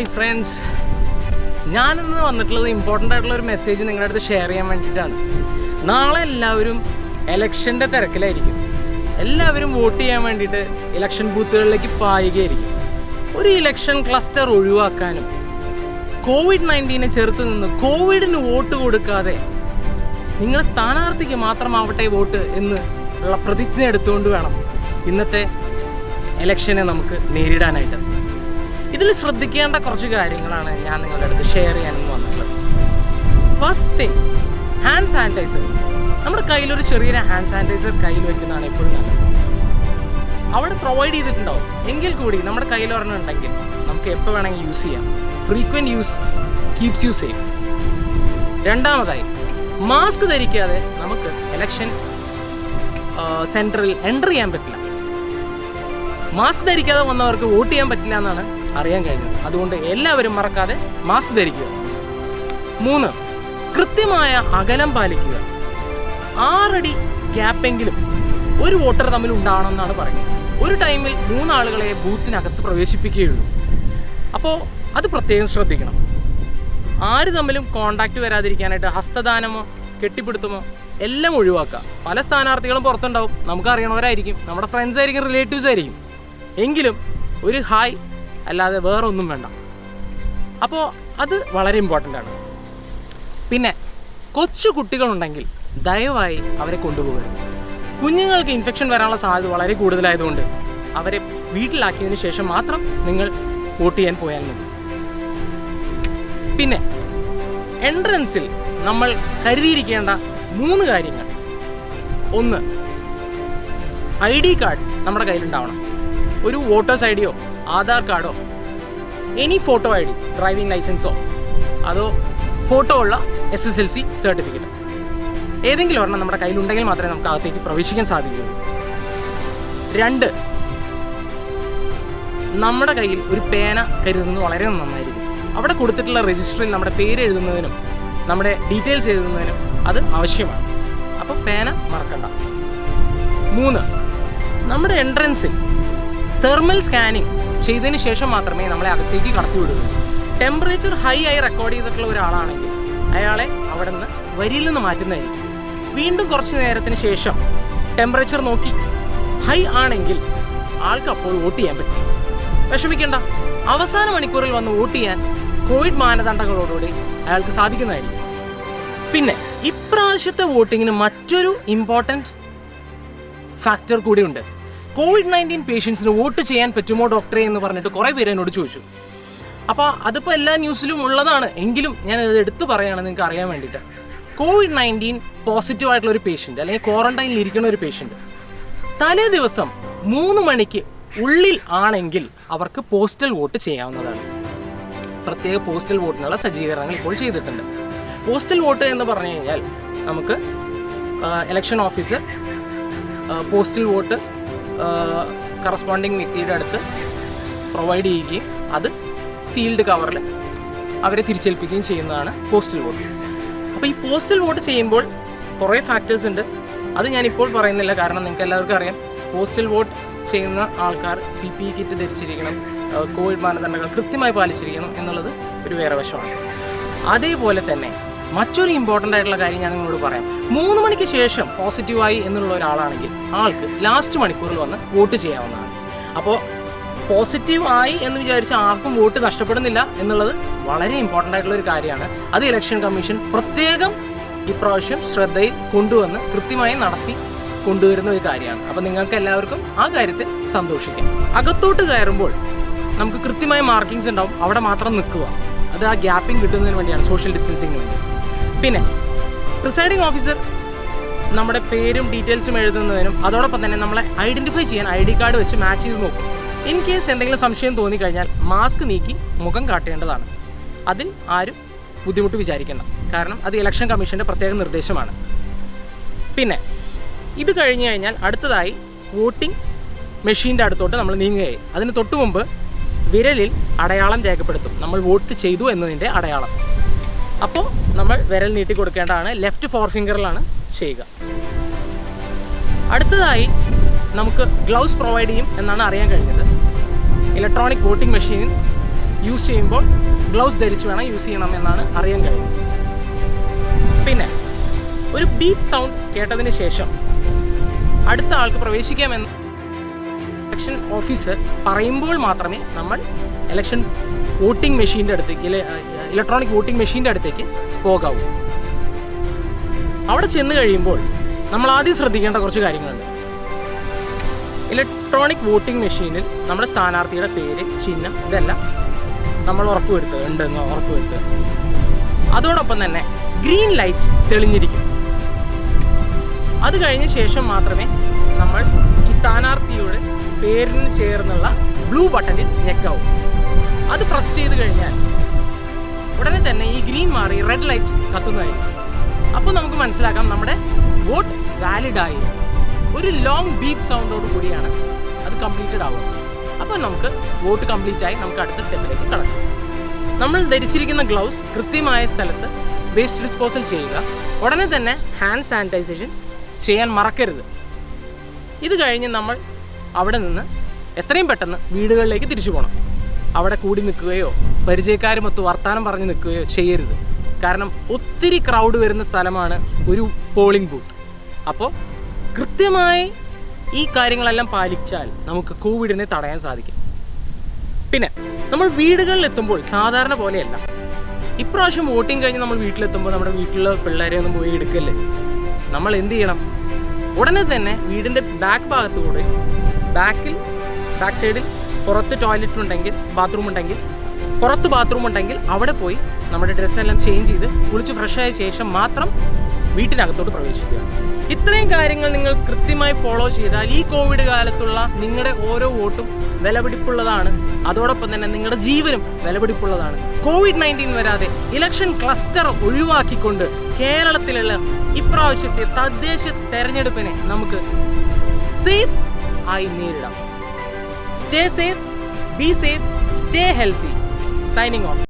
Hi friends ഞാനിന്ന് വന്നിട്ടുള്ളത് important ആയിട്ടുള്ള ഒരു മെസ്സേജ് നിങ്ങളുടെ അടുത്ത് ഷെയർ ചെയ്യാൻ വേണ്ടിയിട്ടാണ്. നാളെ എല്ലാവരും എലക്ഷന്റെ തിരക്കിലായിരിക്കും. എല്ലാവരും വോട്ട് ചെയ്യാൻ വേണ്ടിയിട്ട് ഇലക്ഷൻ ബൂത്തുകളിലേക്ക് പായുകയായിരിക്കും. ഒരു ഇലക്ഷൻ ക്ലസ്റ്റർ ഒഴിവാക്കാനും കോവിഡ് നയന്റീനെ ചെറുത്ത് നിന്ന് കോവിഡിന് വോട്ട് കൊടുക്കാതെ നിങ്ങൾ സ്ഥാനാർത്ഥിക്ക് മാത്രമാവട്ടെ വോട്ട് എന്ന് ഉള്ള പ്രതിജ്ഞ എടുത്തുകൊണ്ട് വേണം ഇന്നത്തെ ഇലക്ഷനെ നമുക്ക് നേരിടാനായിട്ട്. ഇതിൽ ശ്രദ്ധിക്കേണ്ട കുറച്ച് കാര്യങ്ങളാണ് ഞാൻ നിങ്ങളുടെ അടുത്ത് ഷെയർ ചെയ്യാൻ വന്നിട്ടുള്ളത് ഫസ്റ്റ് തിങ് ഹാൻഡ് സാനിറ്റൈസർ നമ്മുടെ കയ്യിലൊരു ചെറിയൊരു ഹാൻഡ് സാനിറ്റൈസർ കയ്യിൽ വെക്കുന്നതാണ് എപ്പോഴും നല്ലത്. അവിടെ പ്രൊവൈഡ് ചെയ്തിട്ടുണ്ടാവും. എങ്കിൽ കൂടി നമ്മുടെ കയ്യിൽ ഒരെണ്ണം ഉണ്ടെങ്കിൽ നമുക്ക് എപ്പോൾ വേണമെങ്കിൽ യൂസ് ചെയ്യാം. Frequent use keeps you safe രണ്ടാമതായി മാസ്ക് ധരിക്കാതെ നമുക്ക് ഇലക്ഷൻ സെന്ററിൽ എന്റർ ചെയ്യാൻ പറ്റില്ല. മാസ്ക് ധരിക്കാതെ വന്നവർക്ക് വോട്ട് ചെയ്യാൻ പറ്റില്ല എന്നാണ് അറിയാൻ കഴിഞ്ഞു അതുകൊണ്ട് എല്ലാവരും മറക്കാതെ മാസ്ക് ധരിക്കുക. മൂന്ന് കൃത്യമായ അകലം പാലിക്കുക. ആറടി ഗ്യാപ്പെങ്കിലും ഒരു വോട്ടർ തമ്മിൽ ഉണ്ടാവണമെന്നാണ് പറയുന്നത്. ഒരു ടൈമിൽ മൂന്നാളുകളെ ബൂത്തിനകത്ത് പ്രവേശിപ്പിക്കുകയുള്ളൂ. അപ്പോൾ അത് പ്രത്യേകം ശ്രദ്ധിക്കണം. ആര് തമ്മിലും കോണ്ടാക്റ്റ് വരാതിരിക്കാനായിട്ട് ഹസ്തദാനമോ കെട്ടിപ്പിടുത്തമോ എല്ലാം ഒഴിവാക്കുക. പല സ്ഥാനാർത്ഥികളും പുറത്തുണ്ടാവും. നമുക്ക് അറിയണവരായിരിക്കും നമ്മുടെ ഫ്രണ്ട്സ് ആയിരിക്കും റിലേറ്റീവ്സ് ആയിരിക്കും. എങ്കിലും ഒരു ഹായ് അല്ലാതെ വേറെ ഒന്നും വേണ്ട. അപ്പോൾ അത് വളരെ ഇമ്പോർട്ടന്റ് ആണ്. പിന്നെ കൊച്ചു കുട്ടികളുണ്ടെങ്കിൽ ദയവായി അവരെ കൊണ്ടുപോകരുത്. കുഞ്ഞുങ്ങൾക്ക് ഇൻഫെക്ഷൻ വരാനുള്ള സാധ്യത വളരെ കൂടുതലായതുകൊണ്ട് അവരെ വീട്ടിലാക്കിയതിന് ശേഷം മാത്രം നിങ്ങൾ വോട്ട് ചെയ്യാൻ പോയാൽ മതി. പിന്നെ എൻട്രൻസിൽ നമ്മൾ കരുതിയിരിക്കേണ്ട മൂന്ന് കാര്യങ്ങൾ. ഒന്ന് ഐ ഡി കാർഡ് നമ്മുടെ കയ്യിലുണ്ടാവണം. ഒരു വോട്ടേഴ്സ് ഐ ഡിയോ ആധാർ കാർഡോ? Any photo I D driving ലൈസൻസോ അതോ ഫോട്ടോ ഉള്ള S S L C certificate ഏതെങ്കിലും ഒരെണ്ണം നമ്മുടെ കയ്യിലുണ്ടെങ്കിൽ മാത്രമേ നമുക്ക് അകത്തേക്ക് പ്രവേശിക്കാൻ സാധിക്കുകയുള്ളൂ രണ്ട് നമ്മുടെ കയ്യിൽ ഒരു പേന കരുതുന്നത് വളരെ നന്നായിരിക്കും. അവിടെ കൊടുത്തിട്ടുള്ള രജിസ്റ്ററിൽ നമ്മുടെ പേര് എഴുതുന്നതിനും നമ്മുടെ ഡീറ്റെയിൽസ് എഴുതുന്നതിനും അത് ആവശ്യമാണ്. അപ്പോൾ പേന മറക്കണ്ട. മൂന്ന് നമ്മുടെ എൻട്രൻസിൽ തെർമൽ സ്കാനിങ് ചെയ്തതിന് ശേഷം മാത്രമേ നമ്മളെ അകത്തേക്ക് കടത്തിവിടുകയുള്ളൂ. ടെമ്പറേച്ചർ ഹൈ ആയി റെക്കോർഡ് ചെയ്തിട്ടുള്ള ഒരാളാണെങ്കിൽ അയാളെ അവിടെ നിന്ന് വരിയിൽ നിന്ന് മാറ്റുന്നതായിരിക്കും. വീണ്ടും കുറച്ച് നേരത്തിന് ശേഷം ടെമ്പറേച്ചർ നോക്കി ഹൈ ആണെങ്കിൽ ആൾക്ക് അപ്പോൾ വോട്ട് ചെയ്യാൻ പറ്റും. വിഷമിക്കേണ്ട. അവസാന മണിക്കൂറിൽ വന്ന് വോട്ട് ചെയ്യാൻ കോവിഡ് മാനദണ്ഡങ്ങളോടുകൂടി അയാൾക്ക് സാധിക്കുന്നതായിരിക്കും. പിന്നെ ഇപ്രാവശ്യത്തെ വോട്ടിങ്ങിന് മറ്റൊരു ഇമ്പോർട്ടന്റ് ഫാക്ടർ കൂടിയുണ്ട്. കോവിഡ് നയന്റീൻ പേഷ്യൻസിന് വോട്ട് ചെയ്യാൻ പറ്റുമോ ഡോക്ടറെ എന്ന് പറഞ്ഞിട്ട് കുറേ പേര് എന്നോട് ചോദിച്ചു. അപ്പോൾ അതിപ്പോൾ എല്ലാ ന്യൂസിലും ഉള്ളതാണ്. എങ്കിലും ഞാൻ ഇത് എടുത്തു പറയുകയാണ് നിങ്ങൾക്ക് അറിയാൻ വേണ്ടിയിട്ട്. കോവിഡ് നയന്റീൻ പോസിറ്റീവ് ആയിട്ടുള്ള ഒരു പേഷ്യന്റ് അല്ലെങ്കിൽ ക്വാറന്റൈനിൽ ഇരിക്കുന്ന ഒരു പേഷ്യന്റ് തലേ ദിവസം മൂന്ന് മണിക്ക് ഉള്ളിൽ ആണെങ്കിൽ അവർക്ക് പോസ്റ്റൽ വോട്ട് ചെയ്യാവുന്നതാണ്. പ്രത്യേക പോസ്റ്റൽ വോട്ടിനുള്ള സജ്ജീകരണങ്ങൾ ഇപ്പോൾ ചെയ്തിട്ടുണ്ട്. പോസ്റ്റൽ വോട്ട് എന്ന് പറഞ്ഞു കഴിഞ്ഞാൽ നമുക്ക് election officer postal vote corresponding വ്യക്തിയുടെ അടുത്ത് പ്രൊവൈഡ് ചെയ്യുകയും അത് സീൽഡ് കവറിൽ അവരെ തിരിച്ചേൽപ്പിക്കുകയും ചെയ്യുന്നതാണ് പോസ്റ്റൽ വോട്ട് അപ്പോൾ ഈ പോസ്റ്റൽ വോട്ട് ചെയ്യുമ്പോൾ കുറേ ഫാക്ടേഴ്സ് ഉണ്ട്. അത് ഞാനിപ്പോൾ പറയുന്നില്ല. കാരണം നിങ്ങൾക്ക് എല്ലാവർക്കും അറിയാം. പോസ്റ്റൽ വോട്ട് ചെയ്യുന്ന ആൾക്കാർ പി പി കിറ്റ് ധരിച്ചിരിക്കണം. കോവിഡ് മാനദണ്ഡങ്ങൾ കൃത്യമായി പാലിച്ചിരിക്കണം എന്നുള്ളത് ഒരു വേറെ വശമാണ്. അതേപോലെ തന്നെ മറ്റൊരു ഇമ്പോർട്ടന്റ് ആയിട്ടുള്ള കാര്യം ഞാൻ നിങ്ങളോട് പറയാം. മൂന്ന് മണിക്ക് ശേഷം പോസിറ്റീവായി എന്നുള്ള ഒരാളാണെങ്കിൽ ആൾക്ക് ലാസ്റ്റ് മണിക്കൂറിൽ വന്ന് വോട്ട് ചെയ്യാവുന്നതാണ്. അപ്പോൾ പോസിറ്റീവ് ആയി എന്ന് വിചാരിച്ച് ആർക്കും വോട്ട് നഷ്ടപ്പെടുന്നില്ല എന്നുള്ളത് വളരെ ഇമ്പോർട്ടന്റ് ആയിട്ടുള്ള ഒരു കാര്യമാണ്. അത് ഇലക്ഷൻ കമ്മീഷൻ പ്രത്യേകം ഇപ്രാവശ്യം ശ്രദ്ധയിൽ കൊണ്ടുവന്ന് കൃത്യമായി നടത്തി കൊണ്ടുവരുന്ന ഒരു കാര്യമാണ്. അപ്പം നിങ്ങൾക്ക് എല്ലാവർക്കും ആ കാര്യത്തിൽ സന്തോഷിക്കാം. അകത്തോട്ട് കയറുമ്പോൾ നമുക്ക് കൃത്യമായ മാർക്കിങ്സ് ഉണ്ടാവും. അവിടെ മാത്രം നിൽക്കുക. അത് ആ ഗ്യാപ്പിംഗ് കിട്ടുന്നതിന് വേണ്ടിയാണ് സോഷ്യൽ ഡിസ്റ്റൻസിങ്ങിന് വേണ്ടി. പിന്നെ പ്രിസൈഡിംഗ് ഓഫീസർ നമ്മുടെ പേരും ഡീറ്റെയിൽസും എഴുതുന്നതിനും അതോടൊപ്പം തന്നെ നമ്മളെ ഐഡന്റിഫൈ ചെയ്യാൻ ഐ ഡി കാർഡ് വെച്ച് മാച്ച് ചെയ്ത് നോക്കും. ഇൻ കേസ് എന്തെങ്കിലും സംശയം തോന്നിക്കഴിഞ്ഞാൽ മാസ്ക് നീക്കി മുഖം കാട്ടേണ്ടതാണ്. അതിൽ ആരും ബുദ്ധിമുട്ട് വിചാരിക്കേണ്ട. കാരണം അത് ഇലക്ഷൻ കമ്മീഷന്റെ പ്രത്യേക നിർദ്ദേശമാണ്. പിന്നെ ഇത് കഴിഞ്ഞു കഴിഞ്ഞാൽ അടുത്തതായി വോട്ടിംഗ് മെഷീന്റെ അടുത്തോട്ട് നമ്മൾ നീങ്ങുകയായി. അതിന് തൊട്ടു മുമ്പ് വിരലിൽ അടയാളം രേഖപ്പെടുത്തും. നമ്മൾ വോട്ട് ചെയ്തു എന്നതിന്റെ അടയാളം. അപ്പോൾ നമ്മൾ വിരൽ നീട്ടി കൊടുക്കേണ്ടതാണ് ലെഫ്റ്റ് ഫോർ ഫിംഗറിലാണ് ചെയ്യുക. അടുത്തതായി നമുക്ക് ഗ്ലൗസ് പ്രൊവൈഡ് ചെയ്യും എന്നാണ് അറിയാൻ കഴിഞ്ഞത്. ഇലക്ട്രോണിക് വോട്ടിംഗ് മെഷീനിൽ യൂസ് ചെയ്യുമ്പോൾ ഗ്ലൗസ് ധരിച്ച് വേണം യൂസ് ചെയ്യണം എന്നാണ് അറിയാൻ കഴിയുന്നത് പിന്നെ ഒരു ബീപ്പ് സൗണ്ട് കേട്ടതിന് ശേഷം അടുത്ത ആൾക്ക് പ്രവേശിക്കാമെന്ന് ഇലക്ഷൻ ഓഫീസർ പറയുമ്പോൾ മാത്രമേ നമ്മൾ ഇലക്ഷൻ വോട്ടിംഗ് മെഷീന്റെ അടുത്തേക്ക് ഇലക്ട്രോണിക് വോട്ടിംഗ് മെഷീന്റെ അടുത്തേക്ക് പോകാവൂ. അവിടെ ചെന്ന് കഴിയുമ്പോൾ നമ്മൾ ആദ്യം ശ്രദ്ധിക്കേണ്ട കുറച്ച് കാര്യങ്ങളുണ്ട്. ഇലക്ട്രോണിക് വോട്ടിംഗ് മെഷീനിൽ നമ്മുടെ സ്ഥാനാർത്ഥിയുടെ പേര് ചിഹ്നം ഇതെല്ലാം നമ്മൾ ഉറപ്പുവരുത്തുക ഉണ്ടെന്ന് ഉറപ്പുവരുത്തുക. അതോടൊപ്പം തന്നെ ഗ്രീൻ ലൈറ്റ് തെളിഞ്ഞിരിക്കും. അത് കഴിഞ്ഞ ശേഷം മാത്രമേ നമ്മൾ ഈ സ്ഥാനാർത്ഥിയുടെ പേരിന് ചേർന്നുള്ള ബ്ലൂ ബട്ടണിൽ ഞെക്കാവൂ. അത് പ്രസ് ചെയ്ത് കഴിഞ്ഞാൽ ഉടനെ തന്നെ ഈ ഗ്രീൻ മാറി റെഡ് ലൈറ്റ് കത്തുന്നതായിരിക്കും അപ്പോൾ നമുക്ക് മനസ്സിലാക്കാം നമ്മുടെ വോട്ട് വാലിഡ് ആയി. ഒരു ലോങ് ബീപ് സൗണ്ടോട് കൂടിയാണ് അത് കംപ്ലീറ്റഡ് ആവുക. അപ്പോൾ നമുക്ക് വോട്ട് കംപ്ലീറ്റ് ആയി നമുക്ക് അടുത്ത സ്റ്റെപ്പിലേക്ക് കടക്കാം. നമ്മൾ ധരിച്ചിരിക്കുന്ന ഗ്ലൗസ് കൃത്യമായ സ്ഥലത്ത് വേസ്റ്റ് ഡിസ്പോസൽ ചെയ്യുക. ഉടനെ തന്നെ ഹാൻഡ് സാനിറ്റൈസേഷൻ ചെയ്യാൻ മറക്കരുത്. ഇത് കഴിഞ്ഞ് നമ്മൾ അവിടെ നിന്ന് എത്രയും പെട്ടെന്ന് വീടുകളിലേക്ക് തിരിച്ചു പോകണം. അവിടെ കൂടി നിൽക്കുകയോ പരിചയക്കാരുമൊത്ത് വർത്തമാനം പറഞ്ഞ് നിൽക്കുകയോ ചെയ്യരുത്. കാരണം ഒത്തിരി ക്രൗഡ് വരുന്ന സ്ഥലമാണ് ഒരു പോളിംഗ് ബൂത്ത് അപ്പോൾ കൃത്യമായി ഈ കാര്യങ്ങളെല്ലാം പാലിച്ചാൽ നമുക്ക് കോവിഡിനെ തടയാൻ സാധിക്കും. പിന്നെ നമ്മൾ വീടുകളിൽ എത്തുമ്പോൾ സാധാരണ പോലെയല്ല. ഇപ്രാവശ്യം വോട്ടിംഗ് കഴിഞ്ഞ് നമ്മൾ വീട്ടിലെത്തുമ്പോൾ നമ്മുടെ വീട്ടിലെ പിള്ളേരെ ഒന്നും പോയി എടുക്കല്ലേ? നമ്മൾ എന്ത് ചെയ്യണം? ഉടനെ തന്നെ വീടിന്റെ ബാക്ക് ഭാഗത്തുകൂടെ ബാക്കിൽ ബാക്ക് സൈഡിൽ പുറത്ത് ടോയ്ലറ്റ് ഉണ്ടെങ്കിൽ ബാത്റൂം ഉണ്ടെങ്കിൽ പുറത്ത് ബാത്റൂം ഉണ്ടെങ്കിൽ അവിടെ പോയി നമ്മുടെ ഡ്രസ്സെല്ലാം ചേഞ്ച് ചെയ്ത് കുളിച്ച് ഫ്രഷ് ആയ ശേഷം മാത്രം വീട്ടിനകത്തോട്ട് പ്രവേശിക്കുക. ഇത്രയും കാര്യങ്ങൾ നിങ്ങൾ കൃത്യമായി ഫോളോ ചെയ്താൽ ഈ കോവിഡ് കാലത്തുള്ള നിങ്ങളുടെ ഓരോ വോട്ടും വിലപിടിപ്പുള്ളതാണ്. അതോടൊപ്പം തന്നെ നിങ്ങളുടെ ജീവനും വിലപിടിപ്പുള്ളതാണ്. കോവിഡ് നയന്റീൻ വരാതെ ഇലക്ഷൻ ക്ലസ്റ്റർ ഒഴിവാക്കിക്കൊണ്ട് കേരളത്തിലുള്ള ഇപ്രാവശ്യത്തെ തദ്ദേശ തെരഞ്ഞെടുപ്പിനെ നമുക്ക് സേഫ് ആയി നേരിടാം. Stay safe be safe stay healthy signing off.